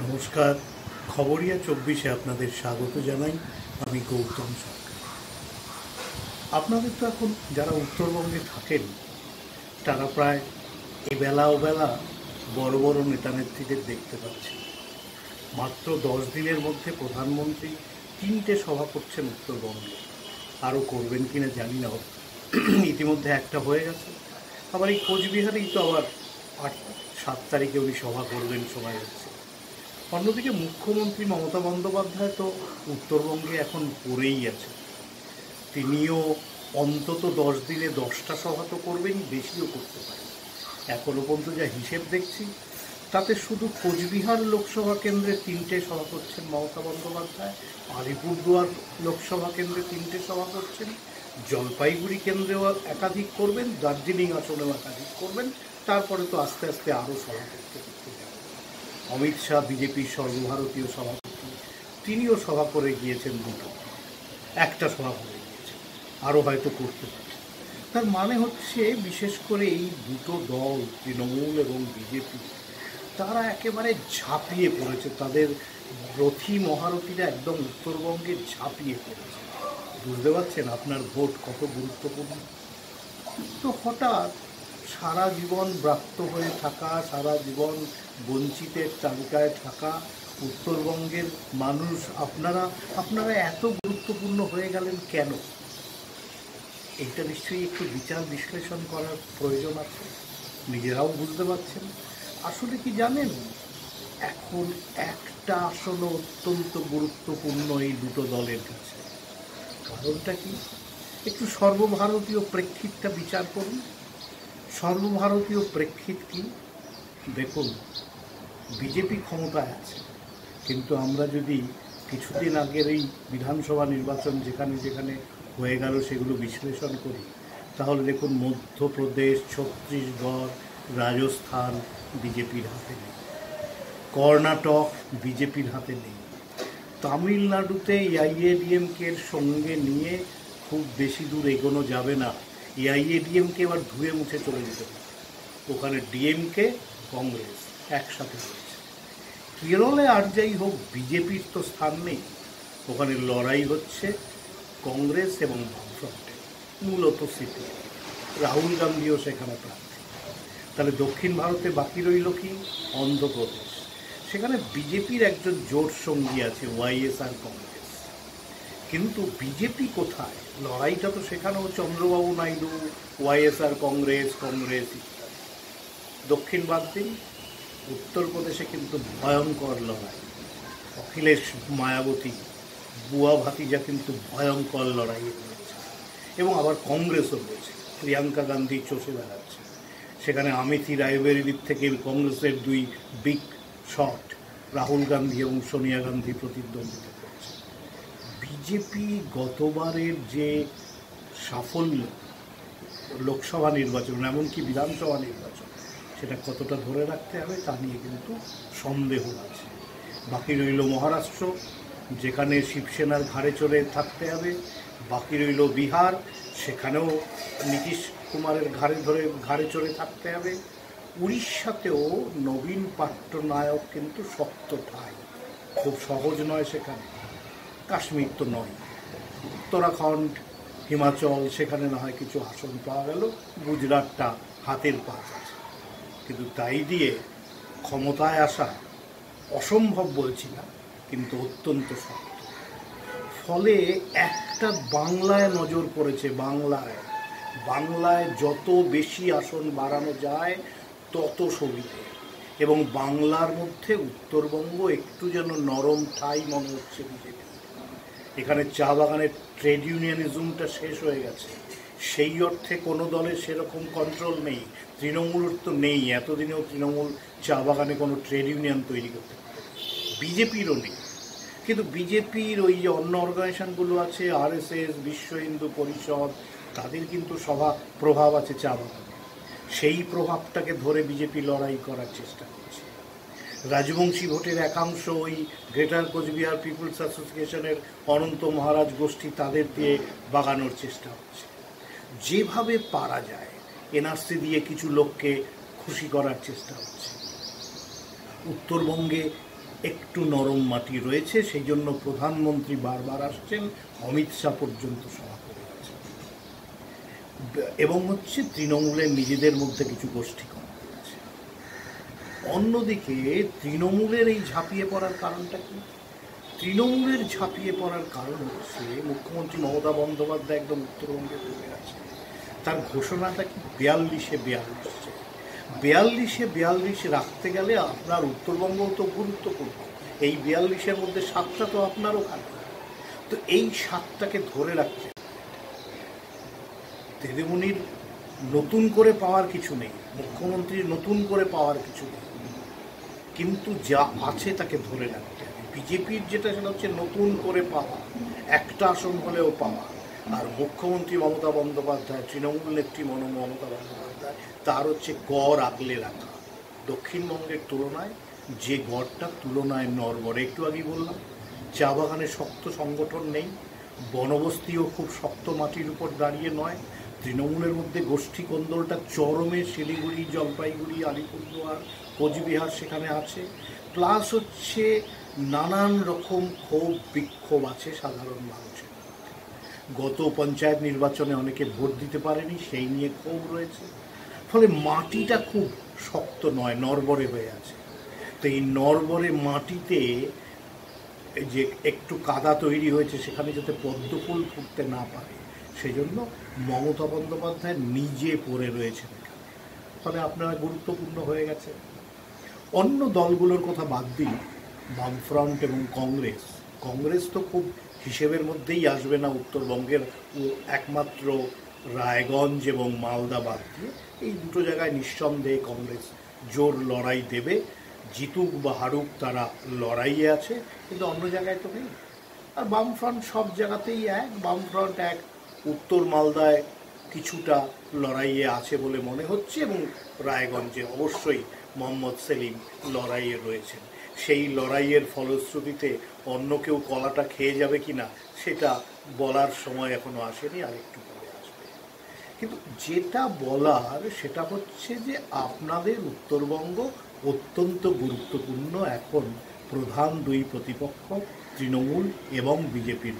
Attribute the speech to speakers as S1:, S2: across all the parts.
S1: নমস্কার। খবরিয়া চব্বিশে আপনাদের স্বাগত জানাই। আমি গৌতম সরকার। আপনাদের তো এখন যারা উত্তরবঙ্গে থাকেন, তারা প্রায় এবেলা ওবেলা বড় বড় নেতা নেত্রীদের দেখতে পাচ্ছেন। মাত্র দশ দিনের মধ্যে প্রধানমন্ত্রী তিনটে সভা করছেন উত্তরবঙ্গে। আরও করবেন কিনা জানি না। ইতিমধ্যে একটা হয়ে গেছে। আবার এই কোচবিহারেই তো আবার আট, সাত তারিখে উনি সভা করবেন সময় হচ্ছে। অন্যদিকে মুখ্যমন্ত্রী মমতা বন্দ্যোপাধ্যায় তো উত্তরবঙ্গে এখন পড়েই আছে। তিনিও অন্তত দশ দিনে দশটা সভা তো করবেন বেশিও করতে পারেন। এখনও পর্যন্ত যা হিসেব দেখছি, তাতে শুধু কোচবিহার লোকসভা কেন্দ্রে তিনটে সভা করছেন মমতা বন্দ্যোপাধ্যায়, আলিপুরদুয়ার লোকসভা কেন্দ্রে তিনটে সভা করছেন, জলপাইগুড়ি কেন্দ্রেও একাধিক করবেন, দার্জিলিং আসনেও একাধিক করবেন, তারপরে তো আস্তে আস্তে আরও সভা করতে অমিত শাহ, বিজেপির সর্বভারতীয় সভাপতি, তিনিও সভা করে গিয়েছেন দুটো। একটা সভা করে গিয়েছেন। আরও হয়তো করতে পারেন তার মানে হচ্ছে, বিশেষ করে এই দুটো দল, তৃণমূল এবং বিজেপি, তারা একেবারে ঝাঁপিয়ে পড়েছে। তাদের রথী মহারথীরা একদম উত্তরবঙ্গে ঝাঁপিয়ে পড়েছে। বুঝতে পারছেন আপনার ভোট কত গুরুত্বপূর্ণ? তো হঠাৎ সারা জীবন ব্রাত্য হয়ে থাকা, সারা জীবন বঞ্চিতের তালিকায় থাকা উত্তরবঙ্গের মানুষ, আপনারা আপনারা এত গুরুত্বপূর্ণ হয়ে গেলেন কেন? এটা নিশ্চয়ই একটু বিচার বিশ্লেষণ করার প্রয়োজন আছে। নিজেরাও বুঝতে পারছেন। আসলে কি জানেন? এখন একটা আসলে অত্যন্ত গুরুত্বপূর্ণ এই দুটো দলের কাছে। কারণটা কি? একটু সর্বভারতীয় প্রেক্ষিতটা বিচার করুন। সর্বভারতীয় প্রেক্ষিত কি দেখুন, বিজেপি ক্ষমতায় আছে। কিন্তু আমরা যদি কিছুদিন আগের এই বিধানসভা নির্বাচন যেখানে যেখানে হয়ে গেল সেগুলো বিশ্লেষণ করি, তাহলে দেখুন মধ্যপ্রদেশ, ছত্তিশগড়, রাজস্থান বিজেপির হাতে নেই। কর্ণাটক বিজেপির হাতে নেই। তামিলনাড়ুতে এআইএডিএমকে এর সঙ্গে নিয়ে খুব বেশি দূর এগোনো যাবে না। এআইএডিএমকে এবার ধুয়ে মুছে চলে যেতে পারে। ওখানে ডিএমকে কংগ্রেস একসাথে রয়েছে। কেরলে আর যাই হোক বিজেপির তো স্থান নেই। ওখানে লড়াই হচ্ছে কংগ্রেস এবং বামফ্রন্টে, মূলত সিপি। রাহুল গান্ধীও সেখানে প্রার্থী। তাহলে দক্ষিণ ভারতে বাকি রইল কি? অন্ধ্রপ্রদেশ। সেখানে বিজেপির একজন জোট সঙ্গী আছে ওয়াইএসআর কংগ্রেস। কিন্তু বিজেপি কোথায়? লড়াইটা তো সেখানেও চন্দ্রবাবু নাইডু ওয়াইএসআর কংগ্রেস কংগ্রেস, দক্ষিণ বাদ উত্তরপ্রদেশে কিন্তু ভয়ঙ্কর লড়াই। অখিলেশ মায়াবতী, বুয়া ভাতিজা কিন্তু ভয়ঙ্কর লড়াইয়ে রয়েছে এবং আবার কংগ্রেসও রয়েছে প্রিয়াঙ্কা গান্ধী চষে বেড়াচ্ছে। সেখানে আমিথি রায়বেরিলির থেকে কংগ্রেসের দুই বিগ শট, রাহুল গান্ধী এবং সোনিয়া গান্ধী প্রতিদ্বন্দ্বিতা বিজেপি গতবারের যে সাফল্য লোকসভা নির্বাচন, এমনকি বিধানসভা নির্বাচন, সেটা কতটা ধরে রাখতে হবে তা নিয়ে কিন্তু সন্দেহ আছে। বাকি রইল মহারাষ্ট্র, যেখানে শিবসেনার ঘাড়ে চড়ে থাকতে হবে। বাকি রইল বিহার, সেখানেও নীতিশ কুমারের ঘাড়ে ধরে, ঘাড়ে চড়ে থাকতে হবে। উড়িষ্যাতেও নবীন পাট্টনায়ক কিন্তু শক্ত ঠাই। খুব সহজ নয় সেখানে। কাশ্মীর তো নয়। উত্তরাখণ্ড, হিমাচল, সেখানে না হয় কিছু আসন পাওয়া গেল। গুজরাটটা হাতের পাশ আছে। কিন্তু তাই দিয়ে ক্ষমতায় আসা অসম্ভব বলছি না, কিন্তু অত্যন্ত শক্ত। ফলে একটা বাংলায় নজর পড়েছে বাংলায়। বাংলায় যত বেশি আসন বাড়ানো যায়, তত সুবিধে এবং বাংলার মধ্যে উত্তরবঙ্গ একটু যেন নরম ঠাই মনে হচ্ছে বিজেপি এখানে চা বাগানের ট্রেড ইউনিয়নিজমটা শেষ হয়ে গেছে। সেই অর্থে কোনো দলের সেরকম কন্ট্রোল নেই। তৃণমূলের তো নেই। এতদিনেও তৃণমূল চা বাগানে কোনো ট্রেড ইউনিয়ন তৈরি করতে বিজেপিরও নেই। কিন্তু বিজেপির ওই যে অন্য অর্গানাইজেশনগুলো আছে, আরএসএস, বিশ্ব হিন্দু পরিষদ, তাদের কিন্তু সভা প্রভাব আছে চা বাগানে। সেই প্রভাবটাকে ধরে বিজেপি লড়াই করার চেষ্টা করছে। রাজবংশী ভোটের একাংশ ওই গ্রেটার কোচবিহার পিপুলস অ্যাসোসিয়েশনের অনন্ত মহারাজ গোষ্ঠী তাদের দিয়ে বাগানোর চেষ্টা হচ্ছে। যেভাবে পারা যায় এনআরসি দিয়ে কিছু লোককে খুশি করার চেষ্টা হচ্ছে। উত্তরবঙ্গে একটু নরম মাটি রয়েছে সেই জন্য প্রধানমন্ত্রী বারবার আসছেন, অমিত শাহ পর্যন্ত সভা করে এবং হচ্ছে তৃণমূলের নিজেদের মধ্যে কিছু গোষ্ঠী হয়েছে অন্যদিকে তৃণমূলের এই ঝাঁপিয়ে পড়ার কারণটা কি? তৃণমূলের ঝাঁপিয়ে পড়ার কারণ হচ্ছে মুখ্যমন্ত্রী মমতা বন্দ্যোপাধ্যায় একদম উত্তরবঙ্গে পড়ে আছে তার ঘোষণাটা কি বিয়াল্লিশে বিয়াল্লিশ? বিয়াল্লিশে বিয়াল্লিশ রাখতে গেলে আপনার উত্তরবঙ্গ তো গুরুত্বপূর্ণ। এই বিয়াল্লিশের মধ্যে সাতটা তো আপনার ওখানে তো এই সাতটাকে ধরে রাখতে দিদিমণির নতুন করে পাওয়ার কিছু নেই, মুখ্যমন্ত্রীর নতুন করে পাওয়ার কিছু নেই। কিন্তু যা আছে তাকে ধরে রাখতে হবে। বিজেপির যেটা সেটা হচ্ছে নতুন করে পাওয়া, একটা আসন হলেও পাওয়া। আর মুখ্যমন্ত্রী মমতা বন্দ্যোপাধ্যায়, তৃণমূল নেত্রী মন, মমতা বন্দ্যোপাধ্যায়, তার হচ্ছে গড় আগলে রাখা। দক্ষিণবঙ্গের তুলনায় যে গড়টা তুলনায় নরবরে একটু আগেই বললাম, চা বাগানে শক্ত সংগঠন নেই, বনবস্তিও খুব শক্ত মাটির উপর দাঁড়িয়ে নয়, তৃণমূলের মধ্যে গোষ্ঠী কোন্দলটা চরমে শিলিগুড়ি, জলপাইগুড়ি, আলিপুরদুয়ার কোচবিহার সেখানে আছে। প্লাস হচ্ছে নানান রকম ক্ষোভ, বিক্ষোভ আছে সাধারণ মানুষের গত পঞ্চায়েত নির্বাচনে অনেকে ভোট দিতে পারেনি, সেই নিয়ে ক্ষোভ রয়েছে। ফলে মাটিটা খুব শক্ত নয় নরবরে হয়ে আছে। তো এই নরবরে মাটিতে যে একটু কাদা তৈরি হয়েছে সেখানে যাতে পদ্মফুল ফুটতে না পারে, সেজন্য মমতা বন্দ্যোপাধ্যায় নিজে পড়ে রয়েছেন এখানে। ফলে আপনারা গুরুত্বপূর্ণ হয়ে গেছে অন্য দলগুলোর কথা বাদ দিই, বামফ্রন্ট এবং কংগ্রেস। কংগ্রেস তো খুব হিসেবের মধ্যেই আসবে না উত্তরবঙ্গের একমাত্র রায়গঞ্জ এবং মালদা বাদ দিয়ে। এই দুটো জায়গায় নিঃসন্দেহে কংগ্রেস জোর লড়াই দেবে। জিতুক বা হারুক তারা লড়াইয়ে আছে, কিন্তু অন্য জায়গায় তো নেই। আর বামফ্রন্ট সব জায়গাতেই এক, বামফ্রন্ট এক, উত্তর মালদায় কিছুটা লড়াইয়ে আছে বলে মনে হচ্ছে এবং রায়গঞ্জে অবশ্যই মোহাম্মদ সেলিম লড়াইয়ে রয়েছেন। সেই লড়াইয়ের ফলশ্রুতিতে অন্য কেউ কলাটা খেয়ে যাবে কিনা, সেটা বলার সময় এখনও আসেনি আর একটু পরে আসবে। কিন্তু যেটা বলার, সেটা হচ্ছে যে আপনাদের উত্তরবঙ্গ অত্যন্ত গুরুত্বপূর্ণ এখন প্রধান দুই প্রতিপক্ষ, তৃণমূল এবং বিজেপির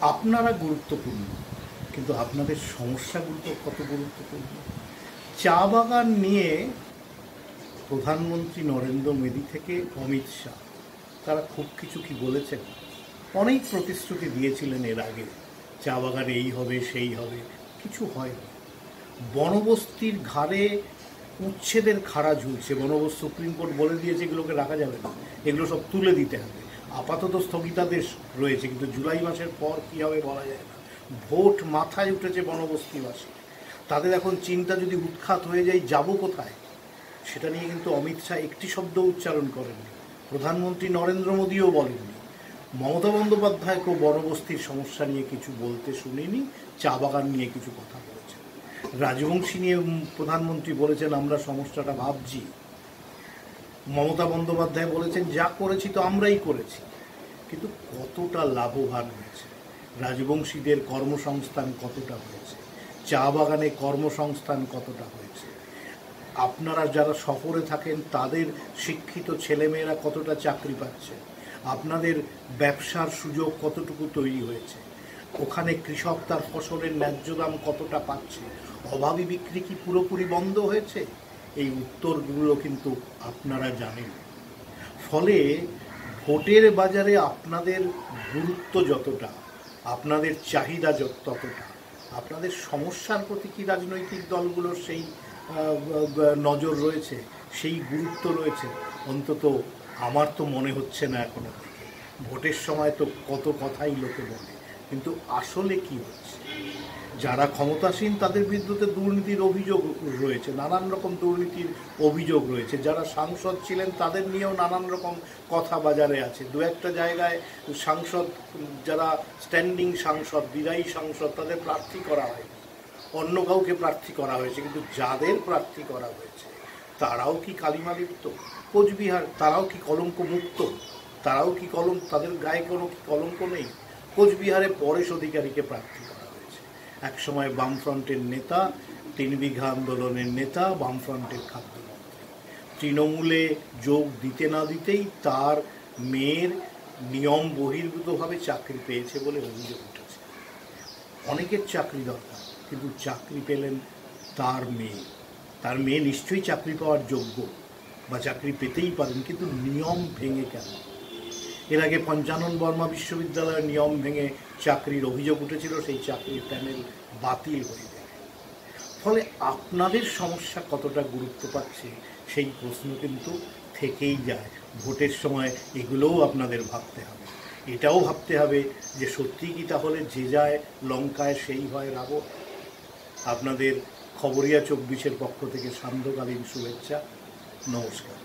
S1: আপনারা গুরুত্বপূর্ণ। কিন্তু আপনাদের সমস্যাগুলো কত গুরুত্বপূর্ণ? চা বাগান নিয়ে প্রধানমন্ত্রী নরেন্দ্র মোদী থেকে অমিত শাহ, তারা খুব কিছু কি বলেছেন? অনেক প্রতিশ্রুতি দিয়েছিলেন এর আগে, চা বাগান এই হবে, সেই হবে, কিছু হয়নি। বনবস্তির ঘাড়ে উচ্ছেদের খাড়া ঝুলছে। বনবস্তি সুপ্রিম কোর্ট বলে দিয়েছে এগুলোকে রাখা যাবে না, এগুলো সব তুলে দিতে হবে। আপাতত স্থগিতাদেশ রয়েছে, কিন্তু জুলাই মাসের পর কী হবে বলা যায় না। ভোট মাথায় উঠেছে বনবস্তিবাসী। তাদের এখন চিন্তা যদি উৎখাত হয়ে যায়, যাব কোথায়? সেটা নিয়ে কিন্তু অমিত শাহ একটি শব্দ উচ্চারণ করেননি। প্রধানমন্ত্রী নরেন্দ্র মোদীও বলেননি। মমতা বন্দ্যোপাধ্যায়কেও বনবস্তির সমস্যা নিয়ে কিছু বলতে শুনিনি, চা বাগান নিয়ে কিছু কথা বলেছেন। রাজবংশী নিয়ে প্রধানমন্ত্রী বলেছেন, আমরা সমস্যাটা ভাবছি। মমতা বন্দ্যোপাধ্যায় বলেছেন, যা করেছি তো আমরাই করেছি। কিন্তু কতটা লাভবান হয়েছে? রাজবংশীদের কর্মসংস্থান কতটা হয়েছে? চা বাগানে কর্মসংস্থান কতটা হয়েছে? আপনারা যারা শহরে থাকেন, তাদের শিক্ষিত ছেলেমেয়েরা কতটা চাকরি পাচ্ছে? আপনাদের ব্যবসার সুযোগ কতটুকু তৈরি হয়েছে? ওখানে কৃষক তার ফসলের ন্যায্য দাম কতটা পাচ্ছে? অভাবী বিক্রি কি পুরোপুরি বন্ধ হয়েছে? এই উত্তরগুলো কিন্তু আপনারা জানেন। ফলে ভোটের বাজারে আপনাদের গুরুত্ব যতটা আপনাদের চাহিদা ততটা। আপনাদের সমস্যার প্রতি কি রাজনৈতিক দলগুলোর সেই নজর রয়েছে, সেই গুরুত্ব রয়েছে? অন্তত আমার তো মনে হচ্ছে না এখনও ভোটের সময় তো কত কথাই লোকে বলে, কিন্তু আসলে কি হচ্ছে? যারা ক্ষমতাসীন, তাদের বিরুদ্ধে দুর্নীতির অভিযোগ রয়েছে, নানান রকম দুর্নীতির অভিযোগ রয়েছে। যারা সাংসদ ছিলেন, তাদের নিয়েও নানান রকম কথা বাজারে আছে। দু একটা জায়গায় সাংসদ, যারা স্ট্যান্ডিং সাংসদ, বিদায়ী সাংসদ, তাদের প্রার্থী করা হয়। অন্য কাউকে প্রার্থী করা হয়েছে, কিন্তু যাদের প্রার্থী করা হয়েছে, তারাও কি কালিমা লিপ্ত কোচবিহার, তারাও কি কলঙ্ক মুক্ত তারাও কি কলঙ্ক, তাদের গায়ে কোনো কি কলঙ্ক নেই? কোচবিহারে পরেশ অধিকারীকে প্রার্থী একসময় বামফ্রন্টের নেতা, তিন বিঘা আন্দোলনের নেতা, বামফ্রন্টের খাদ্যমন্ত্রী তৃণমূলে যোগ দিতে না দিতেই তার মেয়ের নিয়ম বহির্ভূতভাবে চাকরি পেয়েছে বলে অভিযোগ উঠেছে। অনেকের চাকরি দরকার, কিন্তু চাকরি পেলেন তার মেয়ে। তার মেয়ে নিশ্চয়ই চাকরি পাওয়ার যোগ্য বা চাকরি পেতেই পারেন, কিন্তু নিয়ম ভেঙে কেন? এর আগে পঞ্চানন বর্মা বিশ্ববিদ্যালয়ের নিয়ম ভেঙে চাকরির অভিযোগ উঠেছিল, সেই চাকরির প্যানেল বাতিল হয়ে যায় ফলে আপনাদের সমস্যা কতটা গুরুত্ব পাচ্ছে, সেই প্রশ্ন কিন্তু থেকেই যায়। ভোটের সময় এগুলোও আপনাদের ভাবতে হবে। এটাও ভাবতে হবে যে সত্যি কি তাহলে যে যায় লঙ্কায় সেই হয় রাবণ? আপনাদের খবরিয়া চব্বিশের পক্ষ থেকে সান্ধ্যকালীন শুভেচ্ছা। নমস্কার।